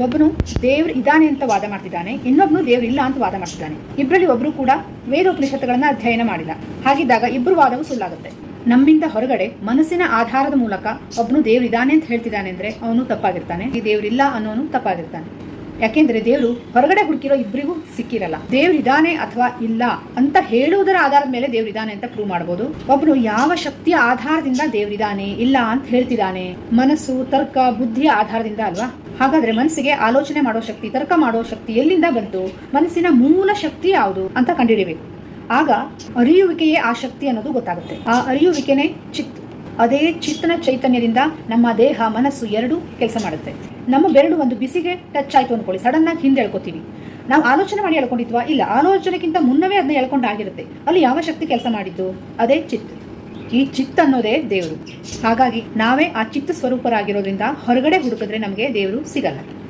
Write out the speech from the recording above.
ಒಬ್ಬನು ದೇವ್ರು ಇದ್ದಾನೆ ಅಂತ ವಾದ ಮಾಡ್ತಿದ್ದಾನೆ, ಇನ್ನೊಬ್ನು ದೇವ್ರು ಇಲ್ಲ ಅಂತ ವಾದ ಮಾಡ್ತಿದ್ದಾನೆ. ಇಬ್ಬರಲ್ಲಿ ಒಬ್ಬರು ಕೂಡ ವೇದೋಪನಿಷತ್ಗಳನ್ನ ಅಧ್ಯಯನ ಮಾಡಿಲ್ಲ. ಹಾಗಿದ್ದಾಗ ಇಬ್ಬರು ವಾದವು ಸುಳ್ಳಾಗುತ್ತೆ. ನಮ್ಮಿಂದ ಹೊರಗಡೆ ಮನಸ್ಸಿನ ಆಧಾರದ ಮೂಲಕ ಒಬ್ಬನು ದೇವ್ರು ಇದ್ದಾನೆ ಅಂತ ಹೇಳ್ತಿದ್ದಾನೆ ಅಂದ್ರೆ ಅವನು ತಪ್ಪಾಗಿರ್ತಾನೆ. ಈ ದೇವ್ರಿಲ್ಲ ಅನ್ನೋನು ತಪ್ಪಾಗಿರ್ತಾನೆ. ಯಾಕೆಂದ್ರೆ ದೇವರು ಹೊರಗಡೆ ಹುಡುಕಿರೋ ಇಬ್ಬರಿಗೂ ಸಿಕ್ಕಿರಲ್ಲ. ದೇವ್ರು ಇದಾನೆ ಅಥವಾ ಇಲ್ಲ ಅಂತ ಹೇಳುವುದರ ಆಧಾರದ ಮೇಲೆ ದೇವ್ರು ಇದಾನೆ ಅಂತ ಪ್ರೂವ್ ಮಾಡಬಹುದು ಒಬ್ಬನು ಯಾವ ಶಕ್ತಿಯ ಆಧಾರದಿಂದ ದೇವ್ರಿದಾನೆ ಇಲ್ಲ ಅಂತ ಹೇಳ್ತಿದ್ದಾನೆ, ಮನಸ್ಸು, ತರ್ಕ, ಬುದ್ಧಿಯ ಆಧಾರದಿಂದ ಅಲ್ವಾ? ಹಾಗಾದ್ರೆ ಮನಸ್ಸಿಗೆ ಆಲೋಚನೆ ಮಾಡೋ ಶಕ್ತಿ, ತರ್ಕ ಮಾಡೋ ಶಕ್ತಿ ಎಲ್ಲಿಂದ ಬಂತು? ಮನಸ್ಸಿನ ಮೂಲ ಶಕ್ತಿ ಯಾವುದು ಅಂತ ಕಂಡುಹಿಡಿಬೇಕು. ಆಗ ಅರಿಯುವಿಕೆಯೇ ಆ ಶಕ್ತಿ ಅನ್ನೋದು ಗೊತ್ತಾಗುತ್ತೆ. ಆ ಅರಿಯುವಿಕೆನೇ ಚಿತ್. ಅದೇ ಚಿತ್ತನ ಚೈತನ್ಯದಿಂದ ನಮ್ಮ ದೇಹ, ಮನಸ್ಸು ಎರಡು ಕೆಲಸ ಮಾಡುತ್ತೆ. ನಮ್ಮ ಬೆರಳು ಒಂದು ಬಿಸಿಗೆ ಟಚ್ ಆಯ್ತು ಅನ್ಕೊಳ್ಳಿ. ಸಡನ್ ಆಗಿ ಹಿಂದೆ ಎಳ್ಕೊತೀವಿ. ನಾವು ಆಲೋಚನೆ ಮಾಡಿ ಎಳ್ಕೊಂಡಿದ್ವಾ? ಇಲ್ಲ. ಆಲೋಚನೆಗಿಂತ ಮುನ್ನವೇ ಅದನ್ನ ಎಳ್ಕೊಂಡಾಗಿರುತ್ತೆ. ಅಲ್ಲಿ ಯಾವ ಶಕ್ತಿ ಕೆಲಸ ಮಾಡಿದ್ದು? ಅದೇ ಚಿತ್. ಈ ಚಿತ್ತ ಅನ್ನೋದೇ ದೇವರು. ಹಾಗಾಗಿ ನಾವೇ ಆ ಚಿತ್ತ ಸ್ವರೂಪರಾಗಿರೋದ್ರಿಂದ ಹೊರಗಡೆ ಹುಡುಕಿದ್ರೆ ನಮಗೆ ದೇವರು ಸಿಗಲ್ಲ.